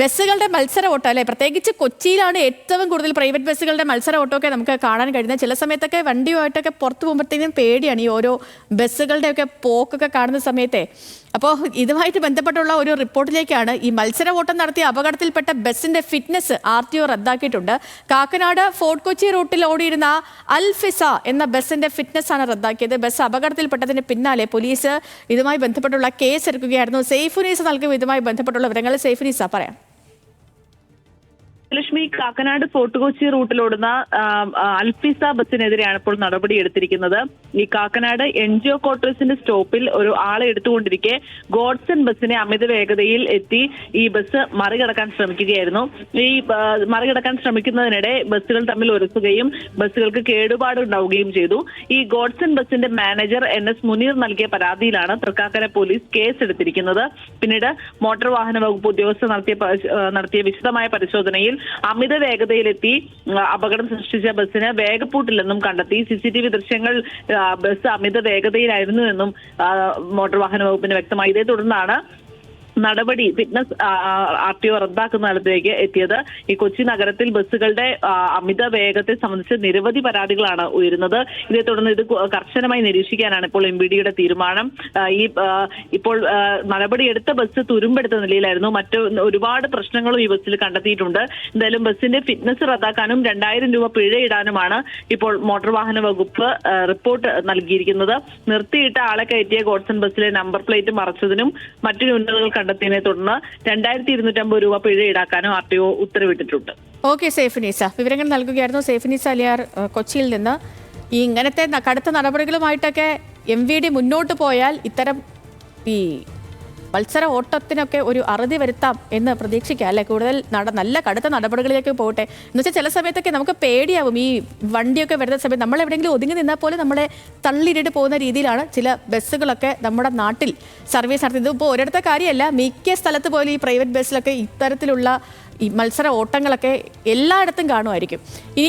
ബസ്സുകളുടെ മത്സര ഓട്ടം അല്ലേ? പ്രത്യേകിച്ച് കൊച്ചിയിലാണ് ഏറ്റവും കൂടുതൽ പ്രൈവറ്റ് ബസ്സുകളുടെ മത്സര ഓട്ടമൊക്കെ നമുക്ക് കാണാൻ കഴിയുന്നത്. ചില സമയത്തൊക്കെ വണ്ടിയുമായിട്ടൊക്കെ പുറത്തു പോകുമ്പോഴത്തേക്കും പേടിയാണ് ഈ ഓരോ ബസ്സുകളുടെയൊക്കെ പോക്കൊക്കെ കാണുന്ന സമയത്തെ. അപ്പോൾ ഇതുമായിട്ട് ബന്ധപ്പെട്ടുള്ള ഒരു റിപ്പോർട്ടിലേക്കാണ് ഈ മത്സര ഓട്ടം നടത്തിയ അപകടത്തിൽപ്പെട്ട ബസ്സിന്റെ ഫിറ്റ്നസ് ആർ ടി ഒ റദ്ദാക്കിയിട്ടുണ്ട്. കാക്കനാട് ഫോർട്ട് കൊച്ചി റൂട്ടിൽ ഓടിയിരുന്ന അൽഫിസ എന്ന ബസ്സിന്റെ ഫിറ്റ്നസ് ആണ് റദ്ദാക്കിയത്. ബസ് അപകടത്തിൽപ്പെട്ടതിന് പിന്നാലെ പോലീസ് ഇതുമായി ബന്ധപ്പെട്ടുള്ള കേസ് എടുക്കുകയായിരുന്നു. സേഫുനീസ് നൽകും ഇതുമായി ബന്ധപ്പെട്ടുള്ള വിവരങ്ങൾ. സേഫുനീസ പറയാം. ലക്ഷ്മി കാക്കനാട് ഫോർട്ട് കൊച്ചി റൂട്ടിലോടുന്ന അൽഫിസ ബസ്സിനെതിരെയാണ് ഇപ്പോൾ നടപടി എടുത്തിരിക്കുന്നത്. ഈ കാക്കനാട് എൻ ജി ഒ ക്വാർട്ടേഴ്സിന്റെ സ്റ്റോപ്പിൽ ഒരു ആളെ എടുത്തുകൊണ്ടിരിക്കെ ഗോഡ്സൺ ബസ്സിനെ അമിത വേഗതയിൽ എത്തി ഈ ബസ് മറികടക്കാൻ ശ്രമിക്കുകയായിരുന്നു. ഈ മറികടക്കാൻ ശ്രമിക്കുന്നതിനിടെ ബസ്സുകൾ തമ്മിൽ ഉരസുകയും ബസ്സുകൾക്ക് കേടുപാട് ഉണ്ടാവുകയും ചെയ്തു. ഈ ഗോഡ്സൺ ബസ്സിന്റെ മാനേജർ എൻ എസ് മുനീർ നൽകിയ പരാതിയിലാണ് തൃക്കാക്കര പോലീസ് കേസ് എടുത്തിരിക്കുന്നത് പിന്നീട് മോട്ടോർ വാഹന വകുപ്പ് ഉദ്യോഗസ്ഥർ നടത്തിയ നടത്തിയ വിശദമായ പരിശോധനയിൽ അമിത വേഗതയിലെത്തി അപകടം സൃഷ്ടിച്ച ബസ്സിന് വേഗപ്പൂട്ടില്ലെന്നും കണ്ടെത്തി. സി സി ടി വി ദൃശ്യങ്ങൾ ബസ് അമിത വേഗതയിലായിരുന്നു എന്നും മോട്ടോർ വാഹന വകുപ്പിന് വ്യക്തമായി. ഇതേ തുടർന്നാണ് നടപടി ഫിറ്റ്നസ് ആർ ടി ഒ റദ്ദാക്കുന്ന സ്ഥലത്തേക്ക് എത്തിയത്. ഈ കൊച്ചി നഗരത്തിൽ ബസ്സുകളുടെ അമിത വേഗത്തെ സംബന്ധിച്ച് നിരവധി പരാതികളാണ് ഉയരുന്നത്. ഇതേ തുടർന്ന് ഇത് കർശനമായി നിരീക്ഷിക്കാനാണ് ഇപ്പോൾ എം തീരുമാനം. ഈ ഇപ്പോൾ നടപടി നടപടിയെടുത്ത ബസ് തുരുമ്പെടുത്ത നിലയിലായിരുന്നു. മറ്റു ഒരുപാട് പ്രശ്നങ്ങളും ഈ ബസ്സിൽ കണ്ടെത്തിയിട്ടുണ്ട്. എന്തായാലും ബസ്സിന്റെ ഫിറ്റ്നസ് റദ്ദാക്കാനും രണ്ടായിരം രൂപ പിഴയിടാനുമാണ് ഇപ്പോൾ മോട്ടോർ വാഹന വകുപ്പ് റിപ്പോർട്ട് നൽകിയിരിക്കുന്നത്. നിർത്തിയിട്ട ആളെ കയറ്റിയ ഗോഡ്സൺ ബസ്സിലെ നമ്പർ പ്ലേറ്റ് മറച്ചതിനും മറ്റു ന്യൂനതകൾ കണ്ടെത്തിയതിനെ തുടർന്ന് രണ്ടായിരത്തി ഇരുന്നൂറ്റമ്പത് രൂപ പിഴ ഈടാക്കാനും ആർ ടി ഒ ഉത്തരവിട്ടിട്ടുണ്ട്. ഓക്കെ സേഫിനീസ. വിവരങ്ങൾ നൽകുകയായിരുന്നു സേഫിനീസ അലിയാർ കൊച്ചിയിൽ നിന്ന്. ഈ ഇങ്ങനത്തെ കടുത്ത നടപടികളുമായിട്ടൊക്കെ എം വി ഡി മുന്നോട്ട് പോയാൽ ഇത്തരം ഈ മത്സര ഓട്ടത്തിനൊക്കെ ഒരു അറുതി വരുത്താം എന്ന് പ്രതീക്ഷിക്കാം. അല്ലെ? കൂടുതൽ നട നല്ല കടുത്ത നടപടികളിലേക്ക് പോകട്ടെ എന്ന് വെച്ചാൽ ചില സമയത്തൊക്കെ നമുക്ക് പേടിയാവും. ഈ വണ്ടിയൊക്കെ വരുന്ന സമയത്ത് നമ്മൾ എവിടെയെങ്കിലും ഒതുങ്ങി നിന്നാൽ പോലും നമ്മളെ തള്ളിയിട്ടിട്ട് പോകുന്ന രീതിയിലാണ് ചില ബസ്സുകളൊക്കെ നമ്മുടെ നാട്ടിൽ സർവീസ് നടത്തുന്നത്. ഇപ്പോൾ ഒരിടത്തെ കാര്യമല്ല മിക്ക സ്ഥലത്ത് പോലും ഈ പ്രൈവറ്റ് ബസ്സിലൊക്കെ ഇത്തരത്തിലുള്ള ഈ മത്സര ഓട്ടങ്ങളൊക്കെ എല്ലായിടത്തും കാണുമായിരിക്കും. ഇനി